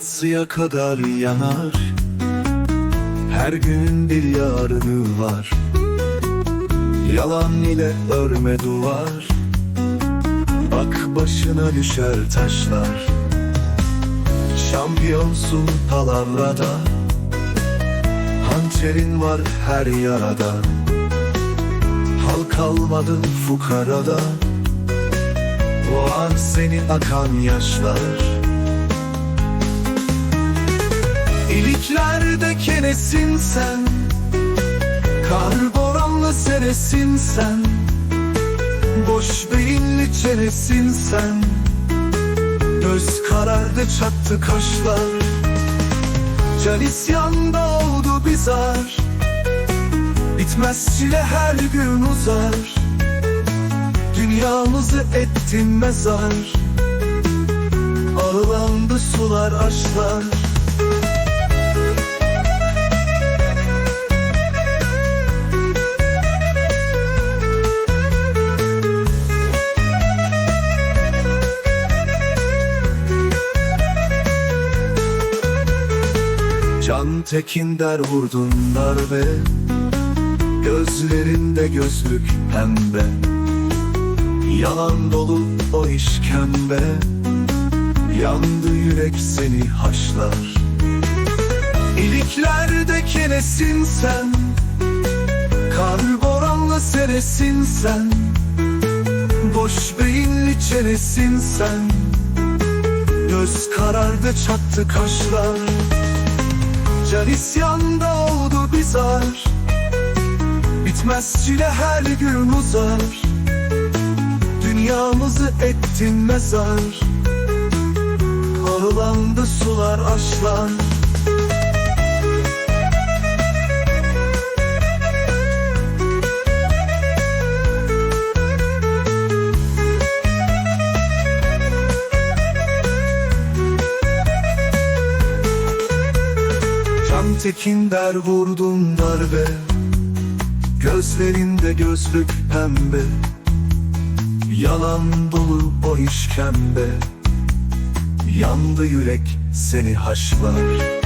yatsıya kadar yanar. Her günün bir yarını var. Yalan ile örme duvar. Bak başına düşer taşlar. Şampiyonsun palavrada. Hançerin var her yarada. Hal kalmadın fukarada. O an seni akan yaşlar İliklerde kenesin sen? Kar boranlı senesin sen. Boş beyinli çenesin sen. Göz karardı çattı kaşlar. Can isyanda oldu bizar. Bitmez çile her gün uzar. Dünyamızı ettin mezar. Ağlandı sular aşlar Can Tekin der vurdun darbe Gözlerinde gözlük pembe. Yalan dolu o işkembe Yandı yürek seni haşlar. İliklerde kenesin sen Kar boranlı senesin sen. Boş beyinli çenesin sen Göz karardı çattı kaşlar Can isyanda oldu bizar. Bitmez çile her gün uzar. Dünyamızı ettin mezar. Ağlandı sular aşlar Can Tekin der vurdun darbe. Gözlerinde gözlük pembe. Yalan dolu o işkembe. Yandı yürek seni haşlar